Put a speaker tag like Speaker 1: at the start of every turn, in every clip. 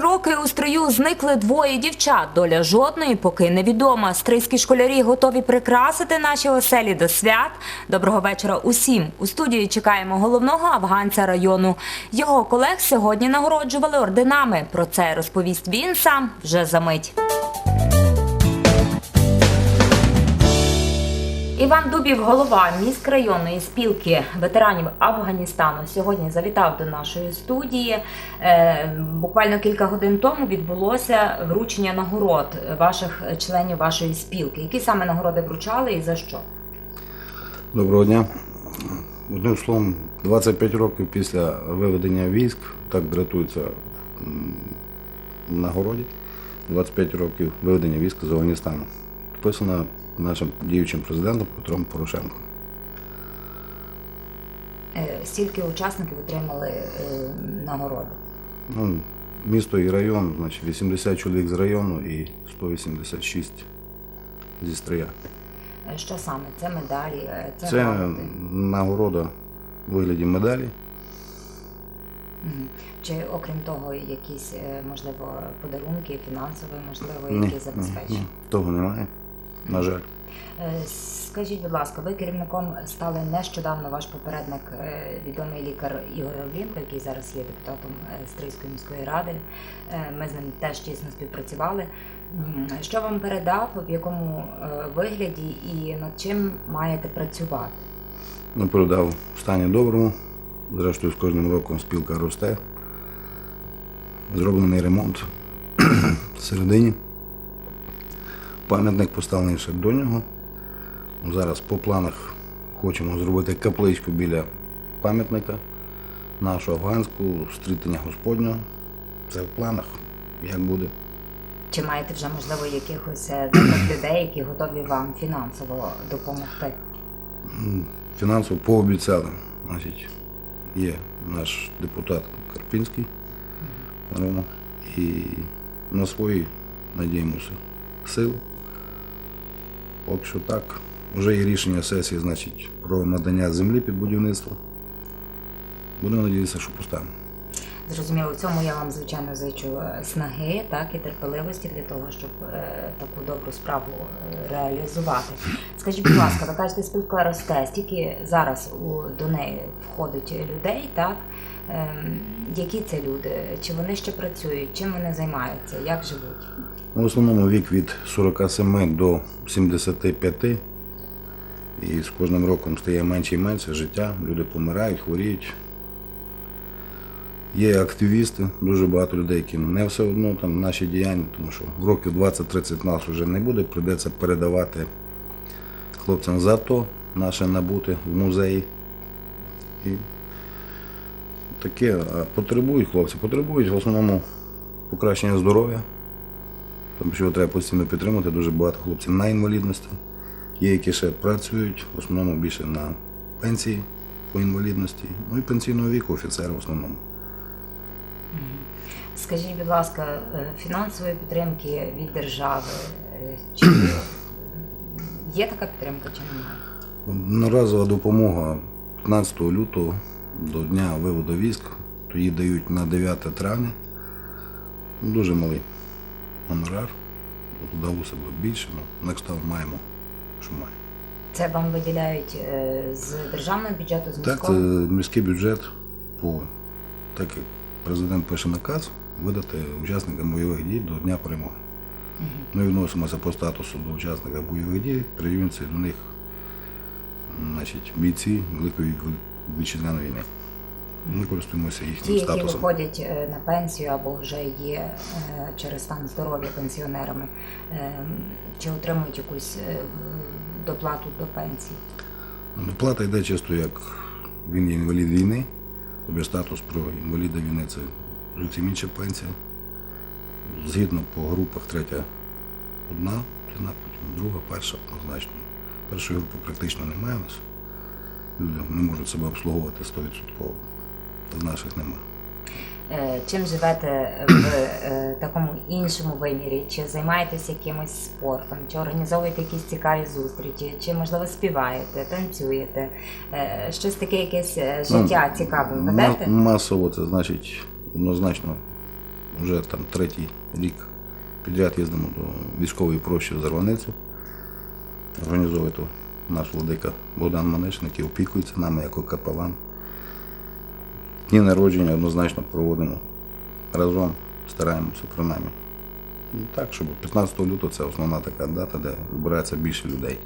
Speaker 1: роки у строю зникли двоє дівчат. Доля жодної поки невідома. Стрийські школярі готові прикрасити наші оселі до свят. Доброго вечора усім. У студії чекаємо головного афганця району. Його колег сьогодні нагороджували орденами. Про це розповість він сам вже за мить. Іван Дубів, голова міськрайонної спілки ветеранів Афганістану, сьогодні завітав до нашої студії. Е, Буквально кілька годин тому відбулося вручення нагород ваших членів вашої спілки. Які саме нагороди вручали і за що?
Speaker 2: Доброго дня. Одним словом, 25 років після виведення військ, так дратується в нагороді. 25 років виведення військ з Афганістану. Підписано нашим діючим президентом Петром Порошенком.
Speaker 1: Е, Стільки учасників отримали е, нагороди.
Speaker 2: Ну, місто і район, значить 80 чоловік з району і 186 зі стрия.
Speaker 1: Е, Що саме? Це медалі, це,
Speaker 2: Це нагорода у вигляді медалі.
Speaker 1: Чи окрім того, якісь можливо подарунки, фінансові, можливо, які
Speaker 2: ні,
Speaker 1: забезпечені?
Speaker 2: того немає. На жаль.
Speaker 1: Е, Скажіть, будь ласка, ви керівником стали нещодавно ваш попередник, е, відомий лікар Ігор Равлінко, який зараз є депутатом е, Стрийської міської ради. Ми з ним теж тісно співпрацювали. Що вам передав, в якому вигляді і над чим маєте працювати?
Speaker 2: Ну, передав в стані доброму. Зрештою, з кожним роком спілка росте. Зроблений ремонт всередині. Пам'ятник поставлений ще до нього. Зараз по планах хочемо зробити капличку біля пам'ятника нашу афганську, стрітення Господнього. Це в планах, як буде.
Speaker 1: Чи маєте вже можливо якихось е, людей, які готові вам фінансово допомогти?
Speaker 2: Фінансово пообіцяли. Значить, є наш депутат Карпінський Рома, і на свої надіємося сили. Поки що так. Вже є рішення сесії, значить, про надання землі під будівництво. Будемо надіятися, що поставимо.
Speaker 1: Зрозуміло, в цьому я вам звичайно зичу е, снаги, так і терпеливості для того, щоб е, таку добру справу е, реалізувати. Скажіть, будь ласка, ви кажете, спілка росте, стільки зараз у до неї входить людей, так? Ем, які це люди? Чи вони ще працюють? Чим вони займаються? Як живуть?
Speaker 2: Ну, В основному вік від 47 до 75. І з кожним роком стає менше і менше життя. Люди помирають, хворіють. Є активісти, дуже багато людей, яким не все одно там наші діяння, тому що в років 20-30 нас вже не буде, прийдеться передавати хлопцям за то наше набути в музеї. І таке, потребують хлопці, потребують в основному покращення здоров'я. Тому що його треба постійно підтримувати. Дуже багато хлопців на інвалідності. Є, які ще працюють, в основному більше на пенсії по інвалідності. Ну і пенсійного віку офіцери в основному.
Speaker 1: Скажіть, будь ласка, е, фінансової підтримки від держави е, чи є така підтримка чи немає?
Speaker 2: Одноразова допомога 15 лютого до дня виводу військ, то її дають на 9 травня. Ну, Дуже малий гонорар. Здалося б більше, але на кшталт маємо, що маємо.
Speaker 1: Це вам виділяють е, з державного бюджету, з
Speaker 2: Так, це
Speaker 1: міського?
Speaker 2: міський бюджет по так як президент пише наказ, видати учасникам бойових дій до Дня перемоги. Ми відносимося по статусу до учасника бойових дій, прирівнюються до них значить, бійці Великої вітчизняної війни. Ми користуємося їхнім
Speaker 1: Ті,
Speaker 2: їхнім
Speaker 1: які виходять е, на пенсію або вже є е, через стан здоров'я пенсіонерами, е, чи отримують якусь доплату до пенсії?
Speaker 2: Доплата йде чисто як він є інвалід війни, тобі статус про інваліда війни це зовсім інша пенсія. Згідно по групах третя одна ціна, потім друга, перша однозначно. Першої групи практично немає у нас. Люди не можуть себе обслуговувати 100%. Та наших немає.
Speaker 1: Е, Чим живете в е, такому іншому вимірі? Чи займаєтесь якимось спортом, чи організовуєте якісь цікаві зустрічі, чи можливо співаєте, танцюєте? Е, Щось таке, якесь життя цікаве ведете?
Speaker 2: Масово це значить однозначно вже там третій рік підряд їздимо до військової прощі в Зарваницю. Організовує то наш владика Богдан Манишник, який опікується нами як капелан. Дні народження однозначно проводимо разом, стараємося принаймні. Ну, Так, щоб 15 лютого це основна така дата, де збирається більше людей.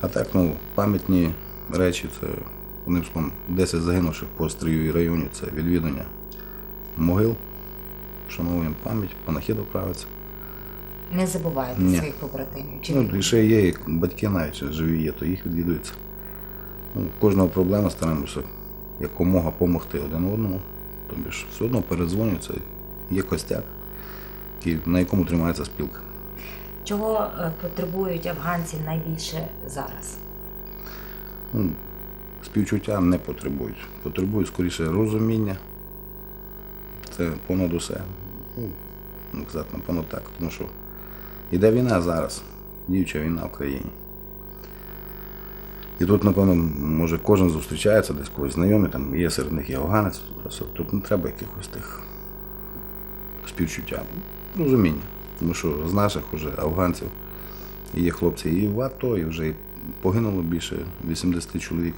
Speaker 2: А так, ну, пам'ятні речі, це одним словом, 10 загинувших по стрію і районі, це відвідання могил, вшановуємо пам'ять, панахіду правиться.
Speaker 1: Не забувайте
Speaker 2: Ні.
Speaker 1: своїх побратимів. Чи
Speaker 2: Ну, і ще є і батьки навіть живі є, то їх відвідуються. Ну, кожного проблема стараємося якомога допомогти один одному. Тобі ж все одно передзвонюється, є костяк, на якому тримається спілка.
Speaker 1: Чого е, потребують афганці найбільше зараз?
Speaker 2: Ну, співчуття не потребують. Потребують скоріше розуміння. Це понад усе. Ну, казати, напевно, так. Тому що йде війна зараз, діюча війна в країні. І тут, напевно, може кожен зустрічається, десь когось знайомий, там є серед них і афганець. Тут не треба якихось тих співчуття. Розуміння. Тому що з наших уже афганців є хлопці і в АТО, і вже погинуло більше 80 чоловік.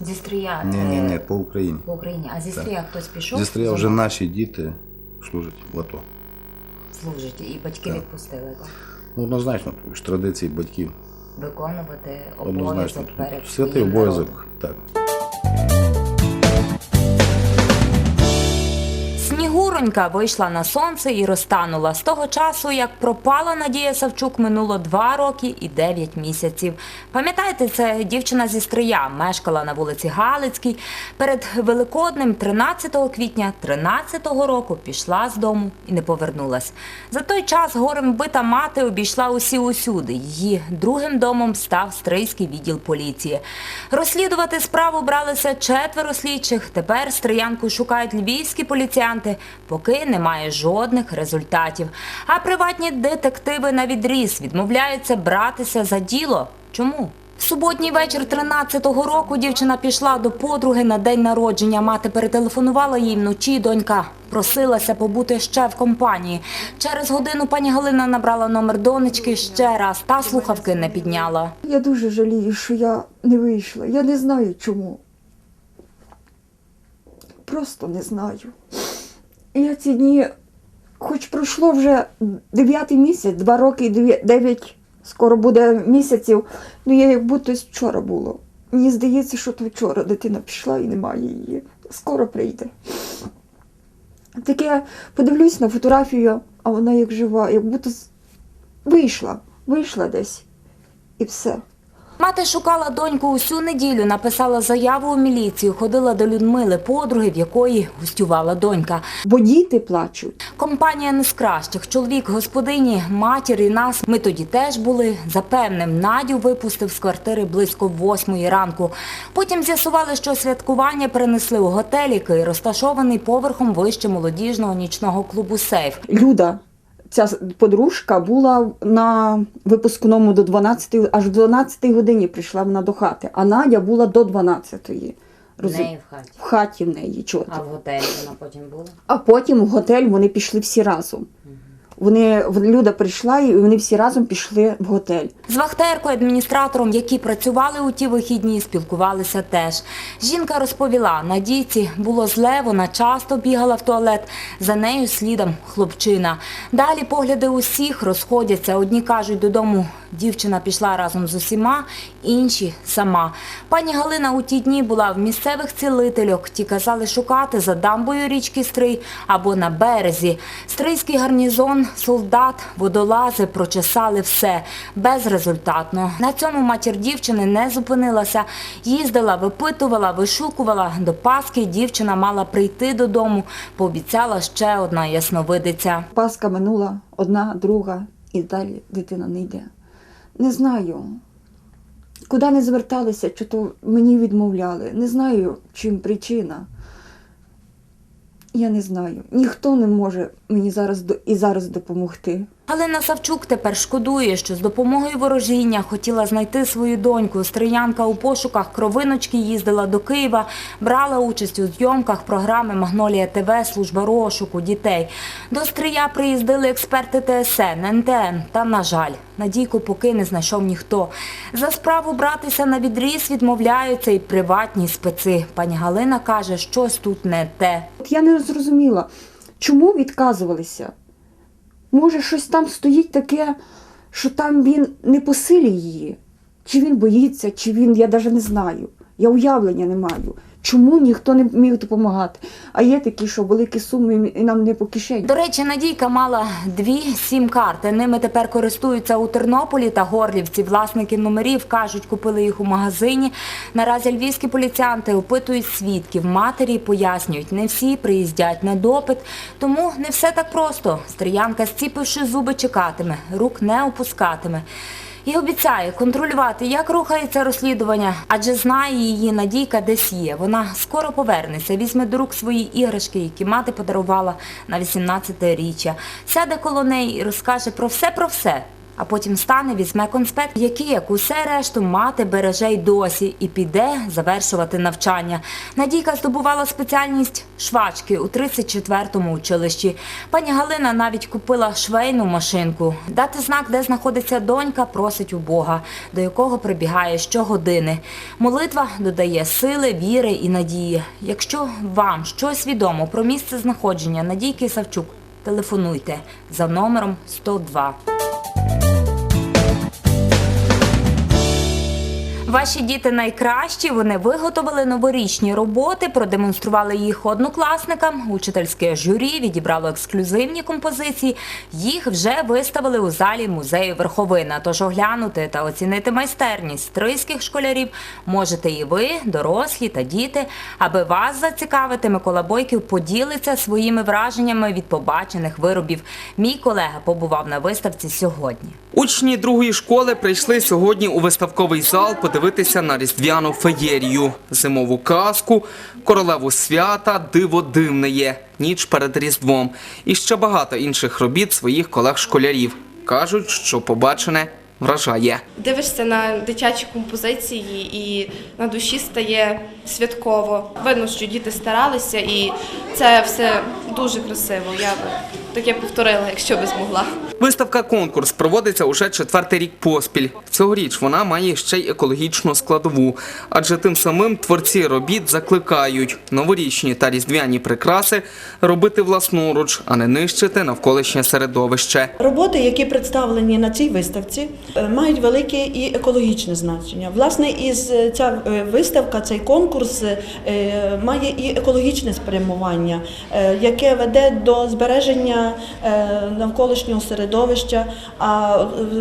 Speaker 1: Зі стрія
Speaker 2: Ні, ні,
Speaker 1: е,
Speaker 2: ні, по Україні.
Speaker 1: по Україні, а зі стрія хтось пішов?
Speaker 2: Зі стрія вже наші діти служать в АТО.
Speaker 1: служать, і батьки
Speaker 2: Так.
Speaker 1: відпустили так?
Speaker 2: Ну, однозначно, тому що традиції батьків.
Speaker 1: Виконувати обов'язок перед
Speaker 2: Святий
Speaker 1: своїм
Speaker 2: обов'язок. Так.
Speaker 1: Снігуронька вийшла на сонце і розтанула. З того часу, як пропала Надія Савчук, минуло два роки і дев'ять місяців. Пам'ятаєте, це дівчина зі Стрия мешкала на вулиці Галицькій. Перед Великоднем, 13 квітня 13-го року, пішла з дому і не повернулась. За той час горем бита мати обійшла усі усюди. Її другим домом став стрийський відділ поліції. Розслідувати справу бралися четверо слідчих. Тепер стріянку шукають львівські поліціянти, поки немає жодних результатів. А приватні детективи на відріз відмовляються братися за діло. Чому? В суботній вечір 13-го року дівчина пішла до подруги на день народження. Мати перетелефонувала їй вночі. Донька просилася побути ще в компанії. Через годину пані Галина набрала номер донечки ще раз, та слухавки не підняла.
Speaker 3: Я дуже жалію, що я не вийшла. Я не знаю чому. Просто не знаю. Я ці дні, хоч пройшло вже дев'ятий місяць, два роки і дев'ять, скоро буде місяців, ну я як будто вчора було. Мені здається, що то вчора дитина пішла і немає її. Скоро прийде. Таке подивлюсь на фотографію, а вона як жива, як будто вийшла, вийшла десь. І все.
Speaker 1: Мати шукала доньку усю неділю, написала заяву у міліцію, ходила до Людмили, подруги, в якої гостювала донька.
Speaker 3: Бо діти плачуть.
Speaker 1: Компанія не з кращих. Чоловік, господині, матір і нас. Ми тоді теж були. За певним Надю випустив з квартири близько восьмої ранку. Потім з'ясували, що святкування перенесли у готель, який розташований поверхом вище молодіжного нічного клубу Сейф.
Speaker 3: Люда, ця подружка була на випускному до 12, аж в 12 годині прийшла вона до хати, а Надя була до 12. Роз...
Speaker 1: в хаті.
Speaker 3: В хаті в неї чого.
Speaker 1: в готелі вона потім була.
Speaker 3: А потім в готель вони пішли всі разом. Вони Люда прийшла і вони всі разом пішли в готель.
Speaker 1: З вахтеркою, адміністратором, які працювали у ті вихідні, спілкувалися теж. Жінка розповіла, Надійці було зле, вона часто бігала в туалет, за нею слідом хлопчина. Далі погляди усіх розходяться. Одні кажуть, додому дівчина пішла разом з усіма, інші сама. Пані Галина у ті дні була в місцевих цілительок. Ті казали шукати за дамбою річки Стрий або на березі. Стрийський гарнізон, солдат, водолази прочесали все безрезультатно. На цьому матір дівчини не зупинилася. Їздила, випитувала, вишукувала. До Пасхи дівчина мала прийти додому. Пообіцяла ще одна ясновидиця.
Speaker 3: Паска минула одна, друга, і далі дитина не йде. Не знаю. Куди не зверталися, чи то мені відмовляли. Не знаю, чим причина. Я не знаю. Ніхто не може мені зараз і зараз допомогти.
Speaker 1: Галина Савчук тепер шкодує, що з допомогою ворожіння хотіла знайти свою доньку. Стріянка у пошуках кровиночки їздила до Києва, брала участь у зйомках програми Магнолія ТВ Служба розшуку дітей. До Стрия приїздили експерти ТСН, НТН. Та, на жаль, Надійку поки не знайшов ніхто. За справу братися на відріз відмовляються і приватні специ. Пані Галина каже, щось тут не те.
Speaker 3: Я не зрозуміла, чому відказувалися. Може, щось там стоїть таке, що там він не по її. Чи він боїться, чи він, я навіть не знаю. Я уявлення не маю. Чому ніхто не міг допомагати? А є такі, що великі суми і нам не по кишені.
Speaker 1: До речі, Надійка мала дві сім-карти. Ними тепер користуються у Тернополі та Горлівці. Власники номерів кажуть, купили їх у магазині. Наразі львівські поліціянти опитують свідків. Матері пояснюють, не всі приїздять на допит, тому не все так просто. Стріянка, зціпивши зуби, чекатиме, рук не опускатиме. І обіцяє контролювати, як рухається розслідування, адже знає її Надійка десь є. Вона скоро повернеться, візьме до рук свої іграшки, які мати подарувала на 18-річчя. Сяде коло неї і розкаже про все про все. А потім стане, візьме конспект, який, як усе решту, мати береже й досі, і піде завершувати навчання. Надійка здобувала спеціальність швачки у 34-му училищі. Пані Галина навіть купила швейну машинку. Дати знак, де знаходиться донька, просить у Бога, до якого прибігає щогодини. Молитва додає сили, віри і надії. Якщо вам щось відомо про місце знаходження Надійки Савчук, телефонуйте за номером 102. Ваші діти найкращі. Вони виготовили новорічні роботи, продемонстрували їх однокласникам. Учительське журі відібрало ексклюзивні композиції. Їх вже виставили у залі музею Верховина. Тож оглянути та оцінити майстерність стрийських школярів можете і ви, дорослі та діти. Аби вас зацікавити, Микола Бойків поділиться своїми враженнями від побачених виробів. Мій колега побував на виставці сьогодні.
Speaker 4: Учні другої школи прийшли сьогодні у виставковий зал подивитися на різдвяну феєрію, зимову казку, королеву свята, диво дивне є, ніч перед Різдвом і ще багато інших робіт своїх колег-школярів. Кажуть, що побачене вражає.
Speaker 5: Дивишся на дитячі композиції і на душі стає святково. Видно, що діти старалися, і це все дуже красиво. Я таке повторила, якщо би змогла.
Speaker 4: Виставка конкурс проводиться уже четвертий рік поспіль. Цьогоріч вона має ще й екологічну складову, адже тим самим творці робіт закликають новорічні та різдвяні прикраси робити власноруч, а не нищити навколишнє середовище.
Speaker 6: Роботи, які представлені на цій виставці, е, мають велике і екологічне значення. Власне, із е, ця е, виставка, цей конкурс має і екологічне спрямування, яке веде до збереження е, навколишнього середовища. А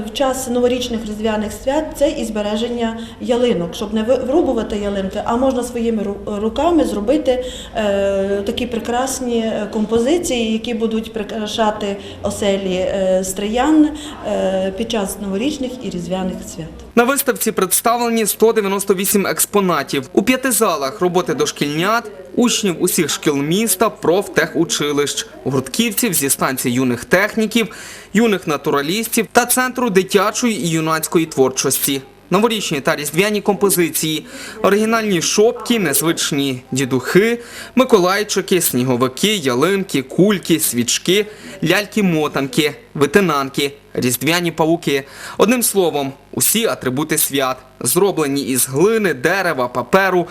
Speaker 6: в час новорічних різдвяних свят це і збереження ялинок, щоб не вирубувати ялинки, а можна своїми руками зробити е, такі прекрасні е, композиції, які будуть прикрашати оселі стриян під час новорічних і різдвяних свят.
Speaker 4: На виставці представлені 198 експонатів. У п'яти залах роботи дошкільнят, учнів усіх шкіл міста, профтехучилищ, гуртківців зі станції юних техніків, юних натуралістів та центру дитячої і юнацької творчості. Новорічні та різдвяні композиції, оригінальні шопки, незвичні дідухи, миколайчики, сніговики, ялинки, кульки, свічки, ляльки-мотанки, витинанки, різдвяні павуки. Одним словом, усі атрибути свят, зроблені із глини, дерева, паперу,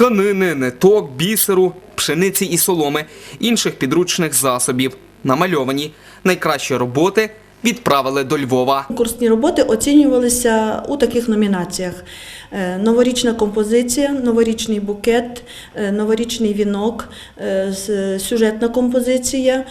Speaker 4: тканини, ниток, бісеру, пшениці і соломи, інших підручних засобів. Намальовані найкращі роботи відправили до Львова.
Speaker 6: Конкурсні роботи оцінювалися у таких номінаціях: Е, новорічна композиція, новорічний букет, е, новорічний вінок, е, сюжетна композиція,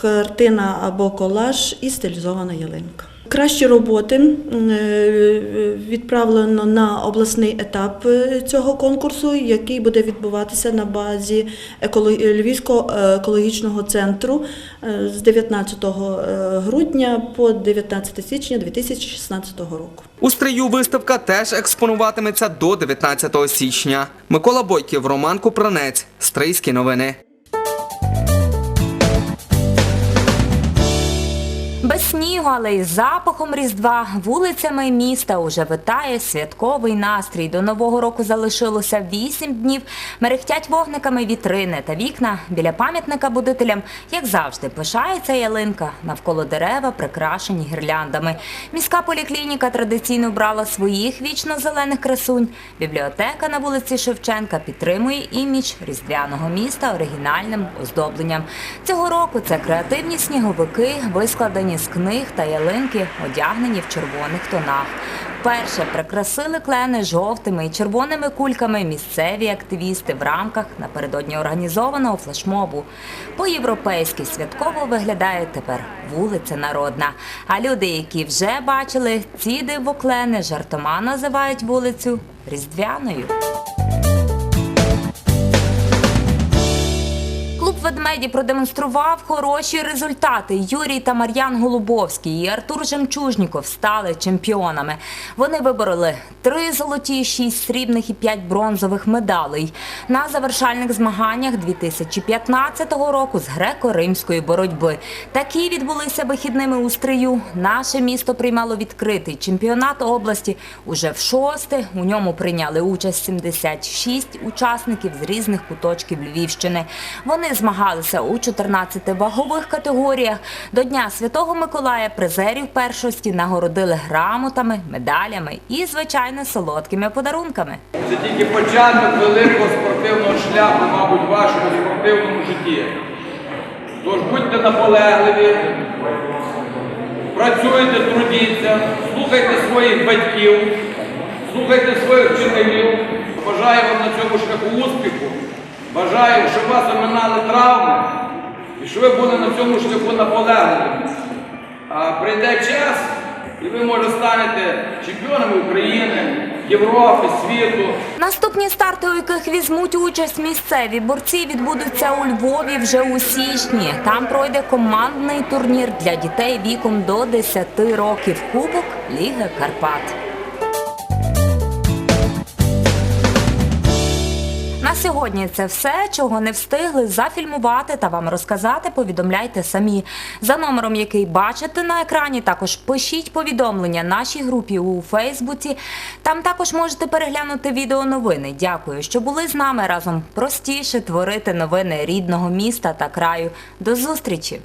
Speaker 6: картина або колаж і стилізована ялинка. Кращі роботи е, відправлено на обласний етап е, цього конкурсу, який буде відбуватися на базі Львівського е, екологічного центру з 19 е, грудня по 19 січня 2016 року.
Speaker 4: У стрию виставка теж експонуватиметься до 19 січня. Микола Бойків, Роман Купранець, Стрийські новини.
Speaker 1: Без снігу, але із запахом Різдва вулицями міста уже витає святковий настрій. До нового року залишилося вісім днів. Мерехтять вогниками вітрини та вікна біля пам'ятника будителям, як завжди, пишається ялинка. Навколо дерева прикрашені гірляндами. Міська поліклініка традиційно брала своїх вічно-зелених красунь. Бібліотека на вулиці Шевченка підтримує імідж різдвяного міста оригінальним оздобленням. Цього року це креативні сніговики, вискладені з книг та ялинки, одягнені в червоних тонах. Вперше прикрасили клени жовтими і червоними кульками місцеві активісти в рамках напередодні організованого флешмобу. По-європейськи святково виглядає тепер вулиця Народна. А люди, які вже бачили ці дивоклени, жартома називають вулицю Різдвяною. Ведмеді продемонстрував хороші результати. Юрій та Мар'ян Голубовський і Артур Жемчужніков стали чемпіонами. Вони вибороли три золоті, шість срібних і п'ять бронзових медалей на завершальних змаганнях 2015 року з греко-римської боротьби. Такі відбулися вихідними у стрию. Наше місто приймало відкритий чемпіонат області уже в шосте. У ньому прийняли участь 76 учасників з різних куточків Львівщини. Вони змагалися у 14 вагових категоріях. До Дня Святого Миколая призерів першості нагородили грамотами, медалями і, звичайно, солодкими подарунками.
Speaker 7: Це тільки початок великого спортивного шляху, мабуть, в вашому спортивному житті. Тож будьте наполегливі, працюйте, трудіться, слухайте своїх батьків, слухайте своїх вчителів. Бажаю вам на цьому шляху успіху. Бажаю, щоб вас оминали травми і щоб ви були на цьому шляху наполегливими. А прийде час, і ви може станете чемпіонами України, Європи, світу.
Speaker 1: Наступні старти, у яких візьмуть участь місцеві борці, відбудуться у Львові вже у січні. Там пройде командний турнір для дітей віком до 10 років. Кубок Ліги Карпат. На сьогодні це все, чого не встигли зафільмувати та вам розказати. Повідомляйте самі за номером, який бачите на екрані. Також пишіть повідомлення нашій групі у Фейсбуці. Там також можете переглянути відео новини. Дякую, що були з нами разом. Простіше творити новини рідного міста та краю. До зустрічі!